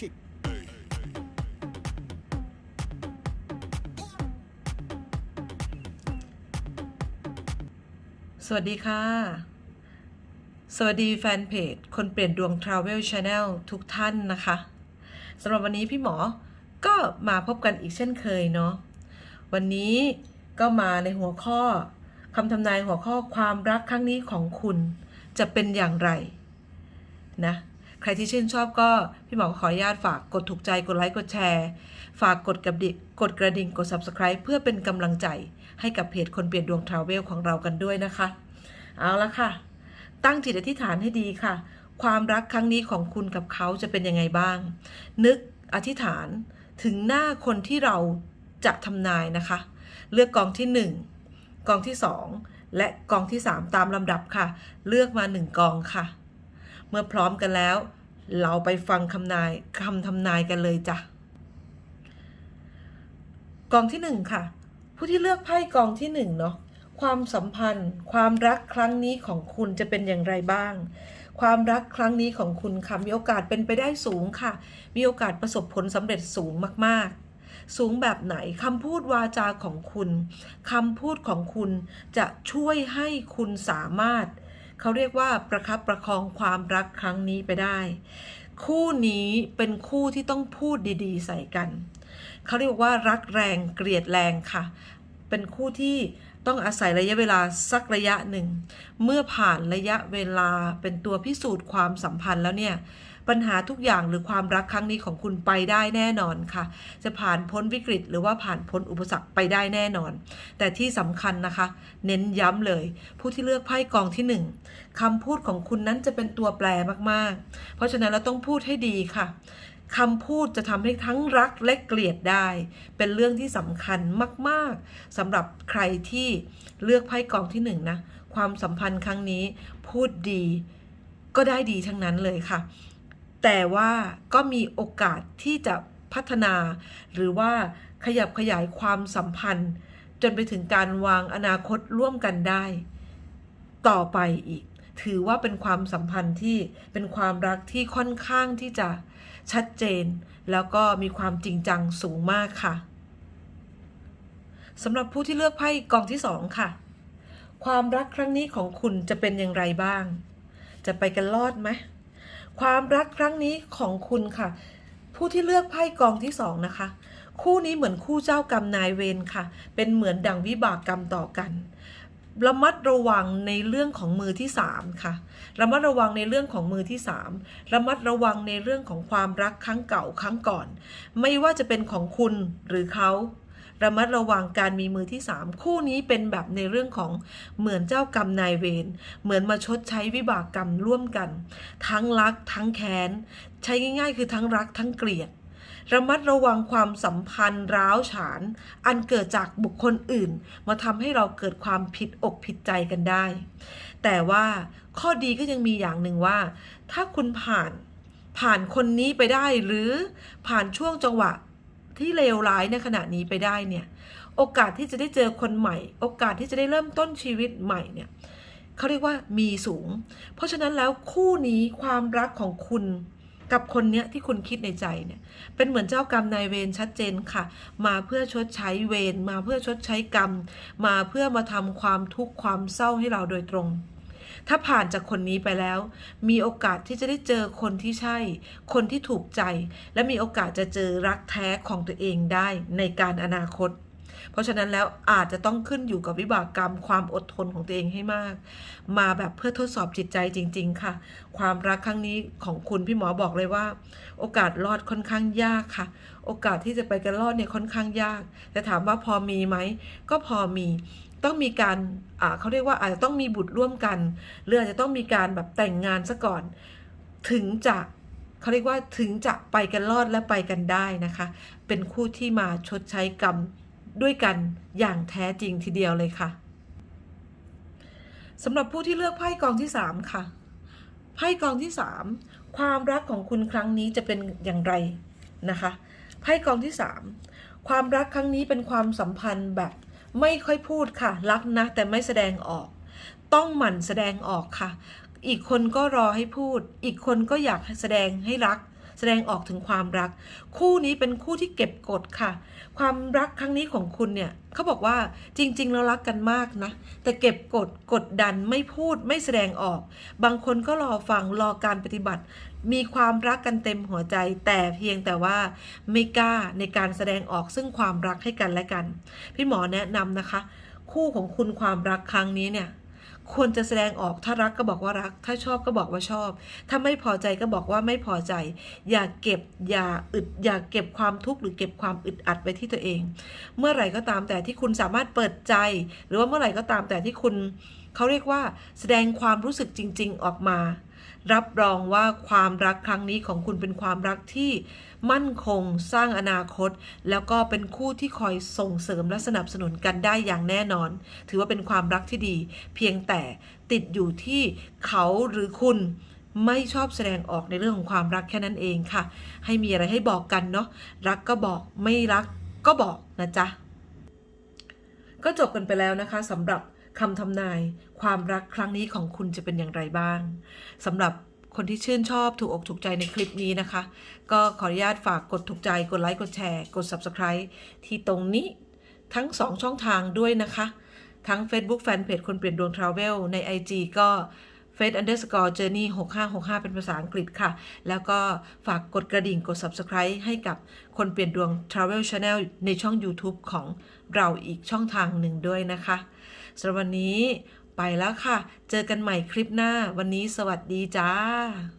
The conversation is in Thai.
kick. สวัสดีค่ะ สวัสดีแฟนเพจ คนเปลี่ยนดวง Travel Channel ทุกท่านนะคะสำหรับวันนี้พี่หมอก็มาพบกันอีกเช่นเคยเนาะ วันนี้ก็มาในหัวข้อคำทำนายหัวข้อความรักครั้งนี้ของคุณจะเป็นอย่างไรนะ ใครที่ชื่นชอบก็พี่หมอขออนุญาตฝากกดถูกใจกดไลค์กดแชร์ ฝากกดกระดิ่งกดกระดิ่งกด subscribe เพื่อเป็นกำลังใจให้กับเพจคนเปลี่ยนดวง Travel ของเรากันด้วยนะคะ เอาละค่ะ ตั้งจิตอธิษฐานให้ดีค่ะ ความรักครั้งนี้ของคุณกับเขาจะเป็นยังไงบ้าง นึกอธิษฐานถึงหน้าคนที่เราจะทำนายนะคะ เลือกกองที่ 1 กองที่ 2 และกองที่ 3 ตามลำดับค่ะ เลือกมา 1 กองค่ะ เมื่อพร้อมกันแล้ว เราไปฟังคำนายคำทำนายกันเลยจ้ะกองที่หนึ่งค่ะ ผู้ที่เลือกไพ่กองที่หนึ่งเนาะความสัมพันธ์ ความรักครั้งนี้ของคุณจะเป็นอย่างไรบ้าง ความรักครั้งนี้ของคุณค่ะมีโอกาสเป็นไปได้สูงค่ะ มีโอกาสประสบผลสำเร็จสูงมากๆ สูงแบบไหนคำพูดวาจาของคุณคำพูดของคุณจะช่วยให้คุณสามารถ เขาเรียกว่าประคับประคองความรักครั้งนี้ไปได้ คู่นี้เป็นคู่ที่ต้องพูดดีๆ ใส่กัน เขาเรียกว่ารักแรงเกลียดแรงค่ะ เป็นคู่ที่ต้องอาศัยระยะเวลาสักระยะหนึ่ง เมื่อผ่านระยะเวลาเป็นตัวพิสูจน์ความสัมพันธ์แล้วเนี่ย ปัญหาทุกอย่างหรือความรักครั้งนี้ของคุณไปได้แน่นอนค่ะ จะผ่านพ้นวิกฤต หรือว่าผ่านพ้นอุปสรรคไปได้แน่นอน แต่ที่สำคัญนะคะ เน้นย้ำเลย ผู้ที่เลือกไพ่กองที่หนึ่งคำพูดของคุณนั้นจะเป็นตัวแปรมากๆ เพราะฉะนั้นเราต้องพูดให้ดีค่ะ คำพูดจะทำให้ทั้งรักและเกลียดได้ เป็นเรื่องที่สำคัญมาก ๆสำหรับใครที่เลือกไพ่กองที่หนึ่งนะ ความสัมพันธ์ครั้งนี้พูดดีก็ได้ดีทั้งนั้นเลยค่ะ แต่ว่าก็มีโอกาสที่จะพัฒนา หรือว่าขยับขยายความสัมพันธ์ จนไปถึงการวางอนาคตร่วมกันได้ ต่อไปอีก ถือว่าเป็นความสัมพันธ์ที่เป็นความรักที่ค่อนข้างที่จะ ชัดเจน แล้วก็มีความจริงจังสูงมากค่ะสำหรับผู้ที่เลือกไพ่กองที่สองค่ะ ความรักครั้งนี้ของคุณจะเป็นอย่างไรบ้าง จะไปกันรอดไหมความรักครั้งนี้ของคุณค่ะ ผู้ที่เลือกไพ่กองที่สองนะคะ คู่นี้เหมือนคู่เจ้ากรรมนายเวรค่ะ เป็นเหมือนดังวิบากกรรมต่อกัน ระมัดระวังในเรื่องของมือที่สามค่ะ ระมัดระวังในเรื่องของมือที่สามระมัดระวังในเรื่องของความรักครั้งเก่าครั้งก่อน ไม่ว่าจะเป็นของคุณหรือเขา ระมัดระวังการมีมือที่สามคู่นี้เป็นแบบในเรื่องของเหมือนเจ้ากรรมนายเวร เหมือนมาชดใช้วิบากกรรมร่วมกัน ทั้งรักทั้งแค้น ใช้ง่ายๆ คือทั้งรักทั้งเกลียด ระมัดระวังความสัมพันธ์ร้าวฉาน อันเกิดจากบุคคลอื่น มาทำให้เราเกิดความผิดอกผิดใจกันได้ แต่ว่าข้อดีก็ยังมีอย่างหนึ่งว่า ถ้าคุณผ่านผ่านคนนี้ไปได้หรือผ่านช่วงจังหวะที่เลวร้ายในขณะนี้ไปได้เนี่ย โอกาสที่จะได้เจอคนใหม่ โอกาสที่จะได้เริ่มต้นชีวิตใหม่เนี่ยเขาเรียกว่ามีสูง เพราะฉะนั้นแล้วคู่นี้ความรักของคุณ กับคนเนี้ยที่คุณคิดในใจเนี่ยเป็นเหมือนเจ้ากรรมนายเวรชัดเจนค่ะ มาเพื่อชดใช้เวรมาเพื่อชดใช้กรรม มาเพื่อมาทำความทุกข์ความเศร้าให้เราโดยตรง ถ้าผ่านจากคนนี้ไปแล้ว มีโอกาสที่จะได้เจอคนที่ใช่ คนที่ถูกใจ และมีโอกาสจะเจอรักแท้ของตัวเองได้ในการอนาคต เพราะฉะนั้นแล้วอาจจะต้องขึ้นอยู่กับวิบากกรรม ความอดทนของตัวเองให้มาก มาแบบเพื่อทดสอบจิตใจจริง ๆ ค่ะ ความรักครั้งนี้ของคุณพี่หมอบอกเลยว่า โอกาสรอดค่อนข้างยากค่ะ โอกาสที่จะไปกันรอดเนี่ยค่อนข้างยากแต่ถามว่าพอมีไหมก็พอมีต้องมีการเขาเรียกว่าอาจจะต้องมีบุตรร่วมกันหรืออาจจะต้องมีการแบบแต่งงานซะก่อน ถึงจะเขาเรียกว่าถึงจะไปกันรอดและไปกันได้นะคะ เป็นคู่ที่มาชดใช้กรรม ด้วยกันอย่างแท้จริงทีเดียวเลยค่ะสำหรับผู้ที่เลือกไพ่กองที่สามค่ะ ไพ่กองที่สามความรักของคุณครั้งนี้จะเป็นอย่างไรนะคะ ไพ่กองที่สามความรักครั้งนี้เป็นความสัมพันธ์แบบไม่ค่อยพูดค่ะ รักนะแต่ไม่แสดงออก ต้องหมั่นแสดงออกค่ะ อีกคนก็รอให้พูด อีกคนก็อยากแสดงให้รัก แสดงออกถึงความรัก คู่นี้เป็นคู่ที่เก็บกดค่ะ ความรักครั้งนี้ของคุณเนี่ยเขาบอกว่าจริงๆแล้วรักกันมากนะ แต่เก็บกดกดดันไม่พูดไม่แสดงออก บางคนก็รอฟังรอการปฏิบัติ มีความรักกันเต็มหัวใจ แต่เพียงแต่ว่าไม่กล้าในการแสดงออกซึ่งความรักให้กันและกัน พี่หมอแนะนำนะคะ คู่ของคุณความรักครั้งนี้เนี่ย ควรจะแสดงออกถ้ารักก็บอกว่ารัก ถ้าชอบก็บอกว่าชอบ ถ้าไม่พอใจก็บอกว่าไม่พอใจ อย่าเก็บอย่าอึดอย่าเก็บความทุกข์หรือเก็บความอึดอัดไว้ที่ตัวเอง เมื่อไหร่ก็ตามแต่ที่คุณสามารถเปิดใจ หรือว่าเมื่อไหร่ก็ตามแต่ที่คุณ เขาเรียกว่าแสดงความรู้สึกจริง ๆ ออกมา รับรองว่าความรักครั้งนี้ของคุณเป็นความรักที่มั่นคงสร้างอนาคต แล้วก็เป็นคู่ที่คอยส่งเสริมและสนับสนุนกันได้อย่างแน่นอน ถือว่าเป็นความรักที่ดี เพียงแต่ติดอยู่ที่เขาหรือคุณไม่ชอบแสดงออกในเรื่องของความรักแค่นั้นเองค่ะ ให้มีอะไรให้บอกกันเนาะรักก็บอกไม่รักก็บอกนะจ๊ะก็จบกันไปแล้วนะคะสำหรับ คำทำนายความรักครั้งนี้ของคุณจะเป็นอย่างไรบ้างสำหรับคนที่ชื่นชอบถูกอกถูกใจในคลิปนี้นะคะ ก็ขออนุญาตฝากกดถูกใจกดไลค์กดแชร์ กด Subscribe ที่ตรงนี้ทั้ง 2 ช่องทางด้วยนะคะ ทั้ง Facebook Fanpage คนเปลี่ยนดวง Travel ใน IG ก็ f a c e underscore journey 6565เป็นภาษาอังกฤษค่ะ แล้วก็ฝากกดกระดิ่งกด subscribe ให้กับคนเปลี่ยนดวง Travel Channel ในช่อง YouTube ของเราอีกช่องทางหนึ่งด้วยนะคะ สำหรับวันนี้ไปแล้วค่ะ เจอกันใหม่คลิปหน้า วันนี้สวัสดีจ้า